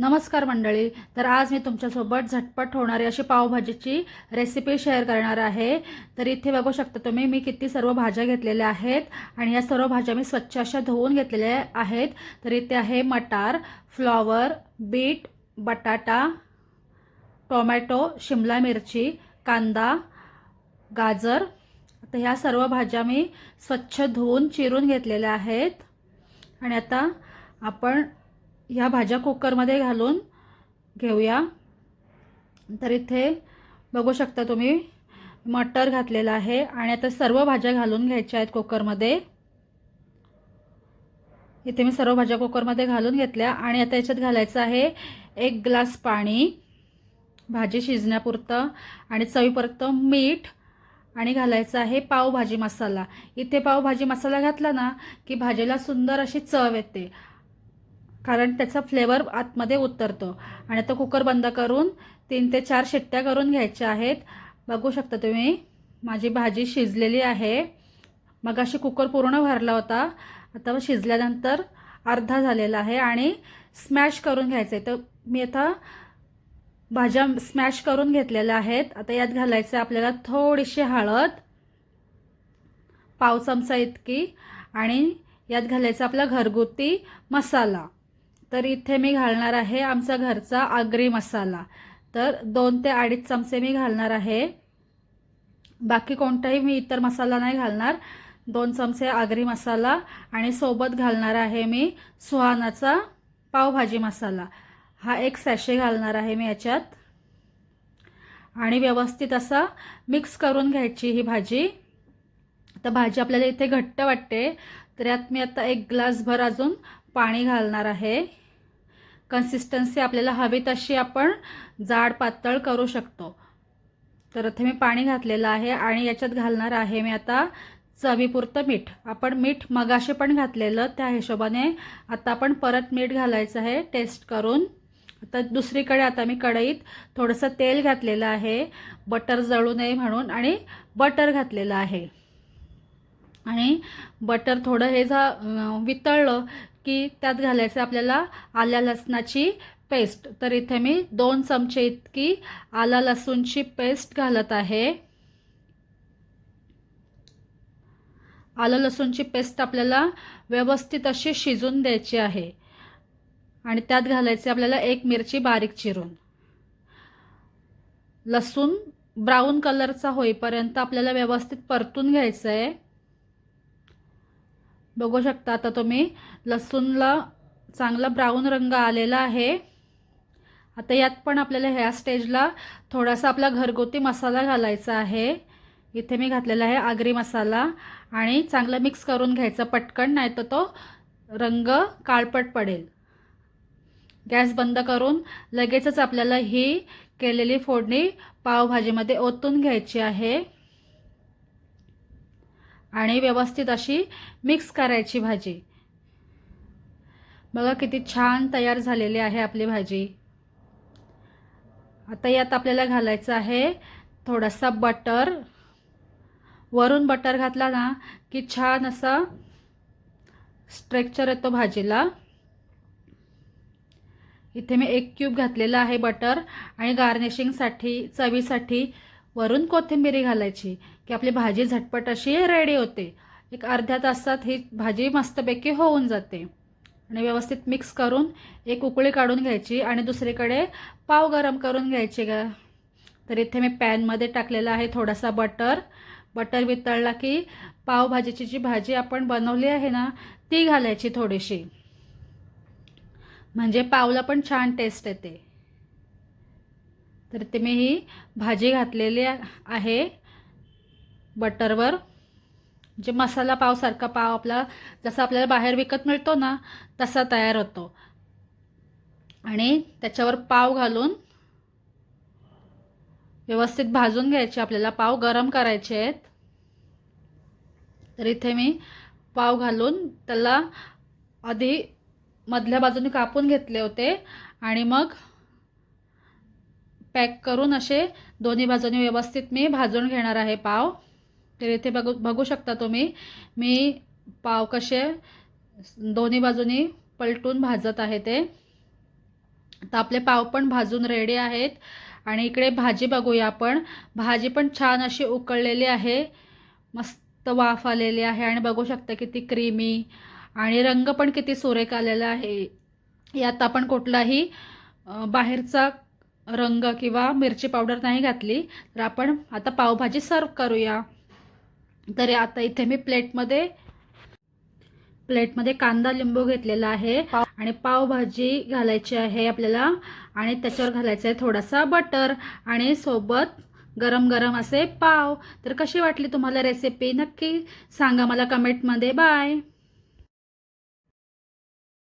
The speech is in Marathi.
नमस्कार मंडळी. तर आज मी तुमच्यासोबत झटपट होणारी अशी पावभाजीची रेसिपी शेअर करणार आहे. तर इथे बघू शकता तुम्ही मी किती सर्व भाज्या घेतलेल्या आहेत आणि या सर्व भाज्या मी स्वच्छ अशा धुवून घेतलेल्या आहेत. तर इथे आहे मटार फ्लॉवर बीट बटाटा टोमॅटो शिमला मिरची कांदा गाजर. तर ह्या सर्व भाज्या मी स्वच्छ धुवून चिरून घेतलेल्या आहेत. आणि आता आपण ह्या भाज्या कुकरमध्ये घालून घेऊया. तर इथे बघू शकता तुम्ही मटर घातलेलं आहे आणि आता सर्व भाज्या घालून घ्यायच्या आहेत कुकरमध्ये. इथे मी सर्व भाज्या कुकरमध्ये घालून घेतल्या आणि आता याच्यात घालायचं आहे एक ग्लास पाणी भाजी शिजण्यापुरतं आणि चवीपुरतं मीठ आणि घालायचं आहे पावभाजी मसाला. इथे पावभाजी मसाला घातला ना की भाजीला सुंदर अशी चव येते. कारण त्याचा फ्लेवर आतमध्ये उतरतो. आणि आता कुकर बंद करून तीन ते चार शिट्ट्या करून घ्यायच्या आहेत. बघू शकता तुम्ही माझी भाजी शिजलेली आहे. मग अशी कुकर पूर्ण भरला होता. आता शिजल्यानंतर अर्धा झालेला आहे आणि स्मॅश करून घ्यायचं आहे. तर मी आता भाज्या स्मॅश करून घेतलेल्या आहेत. आता यात घालायचं आहे आपल्याला थोडीशी हळद पाव चमचा इतकी. आणि यात घालायचा आपला घरगुती मसाला. तर इथे मी घालणार आहे आमचा घरचा आगरी मसाला. तर दोन ते अडीच चमचे मी घालणार आहे. बाकी कोणताही मी इतर मसाला नाही घालणार. दोन चमचे आगरी मसाला आणि सोबत घालणार आहे मी सुहानाचा पावभाजी मसाला. हा एक सॅशे घालणार आहे मी याच्यात. आणि व्यवस्थित असा मिक्स करून घ्यायची ही भाजी. तर भाजी आपल्याला इथे घट्ट वाटते. तर यात मी आता एक ग्लासभर अजून पाणी घालणार आहे. कन्सिस्टन्सी आपल्याला हवी तशी आपण जाड पातळ करू शकतो. तर आता मी पाणी घातलेलं आहे आणि याच्यात घालणार आहे मी आता चवीपुरतं मीठ. आपण मीठ मगाशी पण घातलेलं त्या हिशोबाने आता आपण परत मीठ घालायचं आहे टेस्ट करून. आता दुसरीकडे आता मी कढईत थोडंसं तेल घातलेलं आहे बटर जळू नये म्हणून आणि बटर घातलेलं आहे. आणि बटर थोडं हे जा वितळलं की त्यात घालायचं आपल्याला आल्या लसणाची पेस्ट तर इथे मी दोन चमचे इतकी आला लसूणची पेस्ट घालत आहे. आलं लसूणची पेस्ट आपल्याला व्यवस्थित अशी शिजून द्यायची आहे. आणि त्यात घालायचे आपल्याला एक मिरची बारीक चिरून. लसूण ब्राऊन कलरचा होईपर्यंत आपल्याला व्यवस्थित परतून घ्यायचं आहे बघू शकता आता तुम्ही. लसूणला चांगला ब्राऊन रंग आलेला आहे. आता यात पण आपल्याला ह्या स्टेजला थोडासा आपला घरगुती मसाला घालायचा आहे. इथे मी घातलेला आहे आगरी मसाला आणि चांगलं मिक्स करून घ्यायचं पटकन नाही तर तो रंग काळपट पडेल. गॅस बंद करून लगेचच आपल्याला ही केलेली फोडणी पावभाजीमध्ये ओतून घ्यायची आहे. आणि व्यवस्थित अशी मिक्स करायची भाजी. बघा किती छान तयार झालेली आहे आपली भाजी. आता यात आपल्याला घालायचं आहे थोडासा बटर. वरून बटर घातला ना की छान असा स्ट्रेक्चर येतो भाजीला. इथे मी एक क्यूब घातलेला आहे बटर आणि गार्निशिंगसाठी चवीसाठी वरून कोथिंबिरी घालायची की आपली भाजी झटपट अशी रेडी होते. एक अर्ध्या तासात ही भाजी मस्तपैकी होऊन जाते. आणि व्यवस्थित मिक्स करून एक उकळी काढून घ्यायची आणि दुसरीकडे पाव गरम करून घ्यायचे का तर इथे मी पॅनमध्ये टाकलेला आहे थोडासा बटर बटर वितळला की पावभाजीची जी भाजी आपण बनवली आहे ना ती घालायची थोडीशी. म्हणजे पावला पण छान टेस्ट येते. तर ते मी ही भाजी घातलेली आहे. बटरवर. जे मसाला पावसारखा पाव आपला जसा आपल्याला बाहेर विकत मिळतो ना तसा तयार होतो. आणि त्याच्यावर पाव घालून व्यवस्थित भाजून घ्यायचे. आपल्याला पाव गरम करायचे आहेत. तर इथे मी पाव घालून त्याला आधी मधल्या बाजूने कापून घेतले होते. आणि मग पॅक करून असे दोन्ही बाजूने व्यवस्थित मी भाजून घेणार आहे पाव. तर इथे बघू बघू शकता तुम्ही मी पाव कसे दोन्ही बाजूनी पलटून भाजत आहे ते. तर आपले पाव पण भाजून रेडी आहेत. आणि इकडे भाजी बघूया आपण. भाजी पण छान अशी उकळलेली आहे. मस्त वाफ आलेली आहे. आणि बघू शकता किती क्रीमी आणि रंग पण किती सुरेख आलेला आहे. यात आपण कुठलाही बाहेरचा रंग किंवा मिरची पावडर नाही घातली तर आपण आता पावभाजी सर्व करूया. तर आता इथे मी प्लेटमध्ये प्लेटमध्ये कांदा लिंबू घेतलेला आहे आणि पावभाजी घालायची आहे आपल्याला. आणि त्याच्यावर घालायचं आहे थोडासा बटर आणि सोबत गरम गरम असे पाव. तर कशी वाटली तुम्हाला रेसिपी नक्की सांगा मला कमेंटमध्ये. बाय